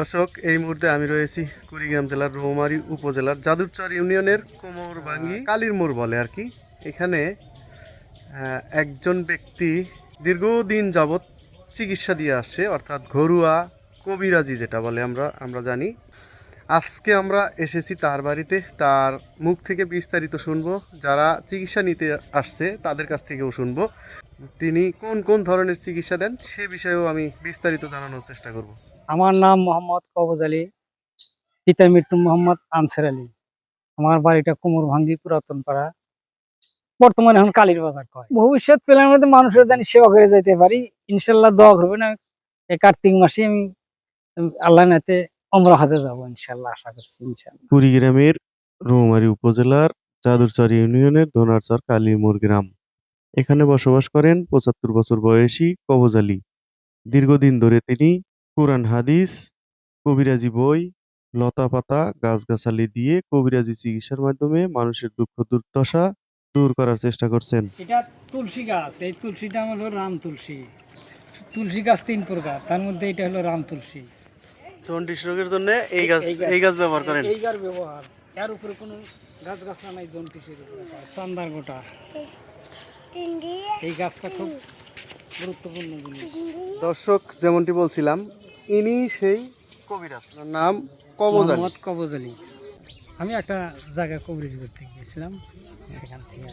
দর্শক এই মুহূর্তে আমি রয়েছি কুড়িগ্রাম জেলার রৌমারী উপজেলার যাদুরচর ইউনিয়নের কোমরভাঙ্গি কালীর মোড় বলে আর কি। এখানে একজন ব্যক্তি দীর্ঘদিন যাবৎ চিকিৎসা দিয়ে আসছে অর্থাৎ ঘরোয়া কবিরাজি যেটা বলে আমরা আমরা জানি। আজকে আমরা এসেছি তার বাড়িতে তার মুখ থেকে বিস্তারিত শুনব। যারা চিকিৎসা নিতে আসছে তাদের কাছ থেকেও শুনব। তিনি কোন কোন ধরনের চিকিৎসা দেন সে বিষয়েও আমি বিস্তারিত জানানোর চেষ্টা করব। আমার নাম মোহাম্মদ কবজ আলী, পিতার মৃত্যু মোহাম্মদ আনসার আলী। আমার বাড়িটা কোমর ভাঙ্গি পুরাতন পাড়া। বর্তমানে এখন কালীর বাজার কয়। ভবিষ্যৎ প্ল্যানের মধ্যে মানুষের জানি সেবা করে যাইতে পারি, ইনশাল্লাহ দোয়া করবেন। না এই কার্তিক মাসে আমি আল্লাহ নাতে অমরা হাজে যাব ইনশাল্লাহ, আশা করছি ইনশাল্লাহ। কুড়িগ্রামের রৌমারী উপজেলার চাদুরচর ইউনিয়নের দোনারচর কালীমোড় গ্রাম। এখানে বসবাস করেন পঁচাত্তর বছর বয়সী কবজ আলী। দীর্ঘদিন ধরে তিনি কোরআন হাদিস কবিরাজি বই লতা পাতা গাছগাছালি দিয়ে কবিরাজি চিকিৎসার মাধ্যমে মানুষের দুঃখ দুর্দশা দূর করার চেষ্টা করছেন। এটা তুলসী গাছ এই তুলসীটা হলো রাম তুলসী। তুলসী গাছ তিন প্রকার তার মধ্যে এটা হলো রাম তুলসী। জন্ডিস রোগের জন্য এই গাছ এই গাছ- ব্যবহার করেন। এই গাছ ব্যবহার। এর উপরে কোনো গাছ গাছরা নাই জন্টিসের উপরে চান্দার গোটা। এই গাছটা খুব গুরুত্বপূর্ণ জিনিস। দর্শক যেমনটি বলছিলাম ইনি সেই কবিরাজ। নাম কবজ মোহাম্মদ কবজ আলী আমি একটা জায়গায় কভারেজ করতে গিয়েছিলাম সেখান থেকে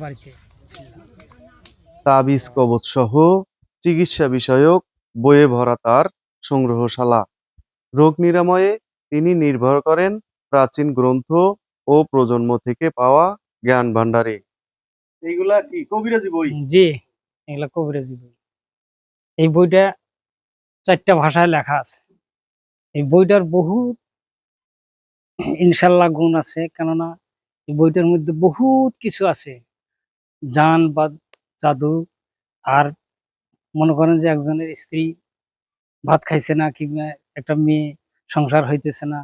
বাড়িতে তাবিজ কবচ সহ চিকিৎসা বিষয়ক বইয়ে ভরা তার সংগ্রহশালা। রোগ নিরাময়ে তিনি নির্ভর করেন প্রাচীন গ্রন্থ ও প্রজন্ম থেকে পাওয়া জ্ঞান ভান্ডারে এইগুলা কি? কবিরাজি বই? জি এগুলা কভারেজ বই। এই বইটা চারটা ভাষায় লেখা আছে। এই বইটার বহু ইনশাল্লাহ গুণ আছে, কেননা এই বইটার মধ্যে বহুত কিছু আছে। জান বা জাদু আর মনে করেন যে একজনের স্ত্রী ভাত খাইছে না কিংবা একটা মেয়ে সংসার হইতেছে না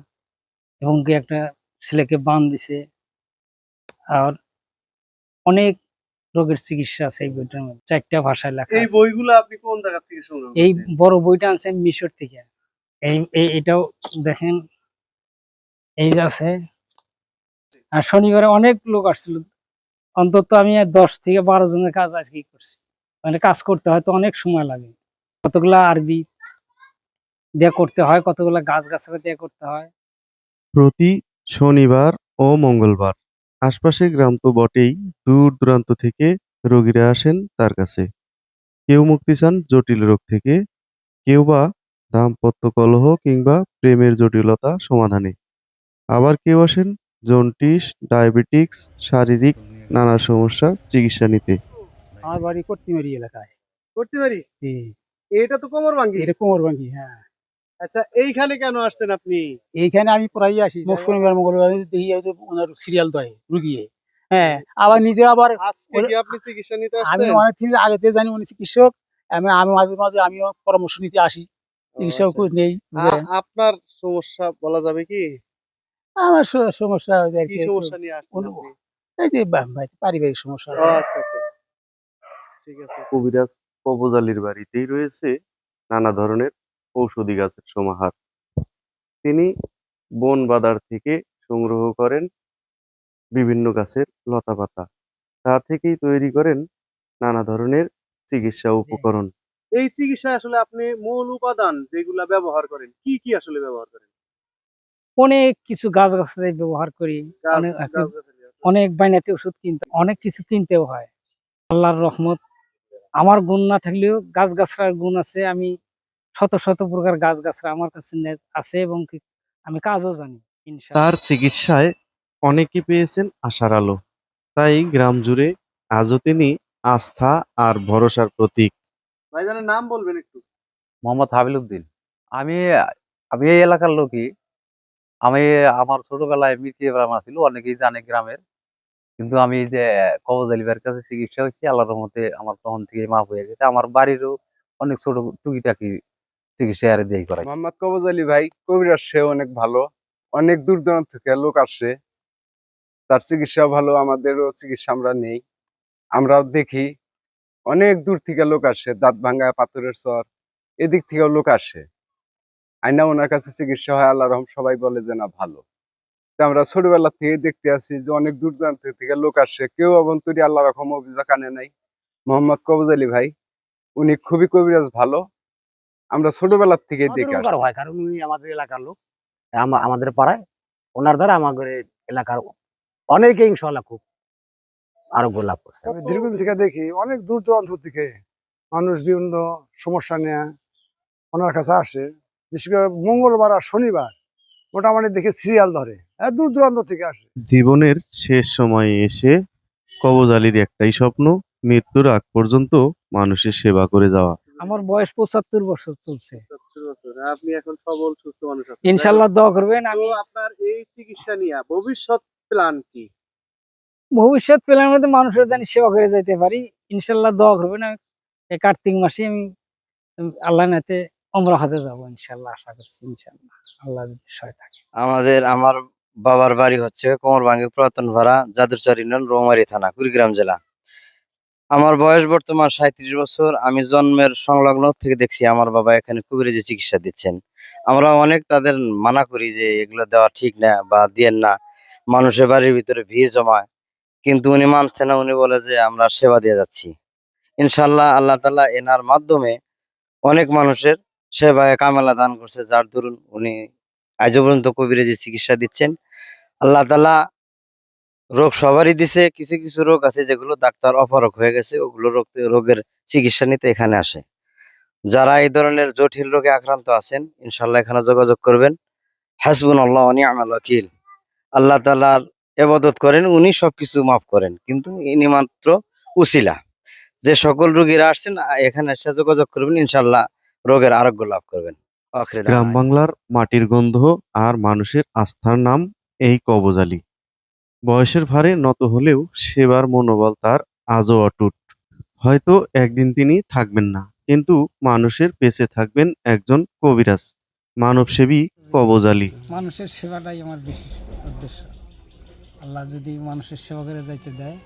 এবং কি একটা ছেলেকে বান দিছে। আর অনেক রোগের চিকিৎসা আছে এই বইটার মধ্যে। চারটা ভাষায় লেখা এই বইগুলো আপনি কোন জায়গা থেকে সংগ্রহ এই বড় বইটা আনছে মিশর থেকে। এই এই- এটাও দেখেন এই যে আছে। আর শনিবারে অনেক লোক আসছিল। অন্তত আমি আর দশ থেকে বারো জনের কাজ আজকে করছি। মানে কাজ করতে হয় তো অনেক সময় লাগে। কতগুলা আরবি দিয়ে করতে হয় কতগুলা গাছ গাছালি দিয়ে করতে হয়। প্রতি শনিবার ও মঙ্গলবার। আশপাশের গ্রাম তো বটেই দূর দূরান্ত থেকে রোগীরা আসেন তার কাছে। কেউ মুক্তি চান জটিল রোগ থেকে কেউ বা দাম্পত্য কলহ কিংবা প্রেমের জটিলতা সমাধানে। আবার কেউ আসেন জন্টিস ডায়াবেটিক্স শারীরিক নানা সমস্যা চিকিৎসা নিতে। আমার বাড়ি কর্তিমারি এলাকায়। করতে পারি এটা তো কোমর ভাঙ্গি এটা কোমরবাঙ্গি হ্যাঁ। আচ্ছা এইখানে কেন আসছেন আপনি? এইখানে আমি প্রায় আসি। শনিবার মঙ্গলবার দেখি ওনার সিরিয়াল দেয় রুগিয়ে। হ্যাঁ আবার নিজে আবার আপনি চিকিৎসা নিতে আমি অনেক আগে থেকে জানি উনি চিকিৎসক। আমি আমি মাঝে মাঝে আমিও পরামর্শ নিতে আসি। চিকিৎসা আচ্ছা। নেই যে আপনার সমস্যা বলা যাবে কি? আমার সমস্যা কি সমস্যা নিয়ে আসছেন? এই যে পারিবারিক সমস্যা। আচ্ছা আচ্ছা। ঠিক আছে। কবিরাজ কবজালির বাড়িতেই রয়েছে নানা ধরনের ঔষধি গাছের সমাহার। তিনি বন বাদার থেকে সংগ্রহ করেন বিভিন্ন গাছের লতাপাতা। তা থেকেই তৈরি করেন নানা ধরনের চিকিৎসা উপকরণ। এই চিকিৎসা আসলে আপনি মূল উপাদান যেগুলা ব্যবহার করেন কি কি আসলে ব্যবহার করেন? অনেক কিছু গাছ গাছালি ব্যবহার করি অনেক অনেক বাইনাতে ওষুধ কিনতে অনেক কিছু কিনতেও হয়। আল্লাহর রহমত। আমার গুণ না থাকলেও গাছ গাছরার গুণ আছে আমি শত শত প্রকার গাছ গাছরা আমার কাছে নে- আছে এবং আমি কাজও জানি ইনশাআল্লাহ। তার চিকিৎসায় অনেকে পেয়েছেন আশার আলো। তাই গ্রাম জুড়ে আজও তিনি আস্থা আর ভরসার প্রতীক। ভাইজানের নাম বলবেন একটু। মোহাম্মদ হাবিল উদ্দিন আমি আমি এই এলাকার লোকই। আমি আমার ছোটবেলায় মির্কি গ্রাম ছিল অনেকেই জানে গ্রামের। কিন্তু আমি যে কবজ আলিবার কাছে চিকিৎসা হয়েছি আল্লাহর রহমতে আমার তখন থেকে মাফ হয়ে গেছে। আমার বাড়িরও অনেক ছোট টুকিটাকি চিকিৎসা দিয়ে করাই। মোহাম্মদ কবজ আলী ভাই কবিরাজ সে অনেক ভালো। অনেক দূর দূরান্ত থেকে লোক আসে। তার চিকিৎসা ভালো, আমাদেরও চিকিৎসা আমরা নেই। আমরাও দেখি, অনেক দূর থেকে লোক আসে, দাঁত ভাঙ্গা পাথরের চর, এদিক থেকেও লোক আসে। আইনা ওনার কাছে চিকিৎসা হয়, আল্লাহ রহম সবাই বলে যে, না, ভালো। আমরা ছোটবেলা থেকে দেখতে আসি যে, অনেক দূর দূরান্ত থেকে লোক আসে। কেউ অবন্তরী আল্লাহ রকম অভিযোগ আনে নাই। মোহাম্মদ কবজ আলী ভাই, উনি খুবই কবিরাজ ভালো। আমরা ছোটবেলার থেকে দেখে হয় কারণ উনি আমাদের এলাকার লোক। আমা- আমাদের পাড়ায় ওনার দ্বারা আমাদের এলাকার অনেকে ইনশাল্লাহ খুব আরোগ্য লাভ করছে। আমি দীর্ঘদিন থেকে দেখি অনেক দূর দূরান্ত থেকে মানুষ বিভিন্ন সমস্যা নিয়ে ওনার কাছে আসে। বিশেষ করে মঙ্গলবার আর শনিবার মোটামুটি দেখে সিরিয়াল ধরে। এত দূর দূরান্ত থেকে আসে। জীবনের শেষ সময়ে এসে কবজ আলীর একটাই স্বপ্ন মৃত্যুর আগ পর্যন্ত মানুষের সেবা করে যাওয়া। আমার বয়স পঁচাত্তর বছর চলছে। আপনি এখন সবল সুস্থ মানুষ ইনশাল্লাহ দোয়া করবেন আমি আপনার এই চিকিৎসা নিয়ে ভবিষ্যৎ প্ল্যান কি? ভবিষ্যৎ প্ল্যানের মধ্যে মানুষের জানি সেবা করে যাইতে পারি ইনশাল্লাহ দোয়া করবেন। আমি এই কার্তিক মাসে আমি আল্লাহ নাতে অমরা হাজে যাব ইনশাল্লাহ আশা করছি ইনশাল্লাহ। আল্লাহ যদি সহায় থাকে। আমাদের আমার বাবার বাড়ি হচ্ছে কোমরভাঙ্গি পুরাতন ভাড়া জাদুরচর ইউনিয়ন রোমারি থানা কুড়িগ্রাম জেলা। আমার বয়স বর্তমান সাঁত্রিশ বছর। আমি জন্মের সংলগ্ন থেকে দেখছি আমার বাবা এখানে কুবিরাজি চিকিৎসা দিচ্ছেন। আমরা অনেক তাদের মানা করি যে এগুলো দেওয়া ঠিক না বা দিয়েন না। মানুষের বাড়ির ভিতরে ভিড় জমায়। কিন্তু উনি মানছে না, উনি বলে যে আমরা সেবা দিয়ে যাচ্ছি। ইনশাল্লাহ আল্লাহ তালা এনার মাধ্যমে অনেক মানুষের সেবায় কামেলা দান করছে। যার দরুন উনি আজও পর্যন্ত কবিরাজি চিকিৎসা দিচ্ছেন। আল্লাহ তালা রোগ সবারই দিছে, কিছু কিছু রোগ আছে যেগুলো ডাক্তার অপারক হয়ে গেছে, ওগুলো রোগ রোগের চিকিৎসা নিতে এখানে আসে। যারা এই ধরনের জটিল রোগে আক্রান্ত আছেন ইনশাল্লাহ এখানে যোগাযোগ করবেন। হাসবুন আল্লাহ নিয়ামাল ওয়াকিল। আল্লাহ তালার এবাদত করেন, উনি সবকিছু মাফ করেন, কিন্তু ইনি মাত্র উসিলা। যে সকল রোগীরা আসছেন, এখানে এসে যোগাযোগ করবেন ইনশাল্লাহ রোগের আরোগ্য লাভ করবেন। গ্রাম বাংলার মাটির গন্ধ আর মানুষের আস্থার নাম এই কবজ আলী। বয়সের ভারে নত হলেও সেবার মনোবল তার আজও অটুট। হয়তো একদিন তিনি থাকবেন না, কিন্তু মানুষের পেছে থাকবেন একজন কবিরাজ, মানবসেবী কবজ মানুষের সেবাটাই আমার বেশি উদ্দেশ্য। আল্লাহ যদি মানুষের সেবা করে যাইতে দেয়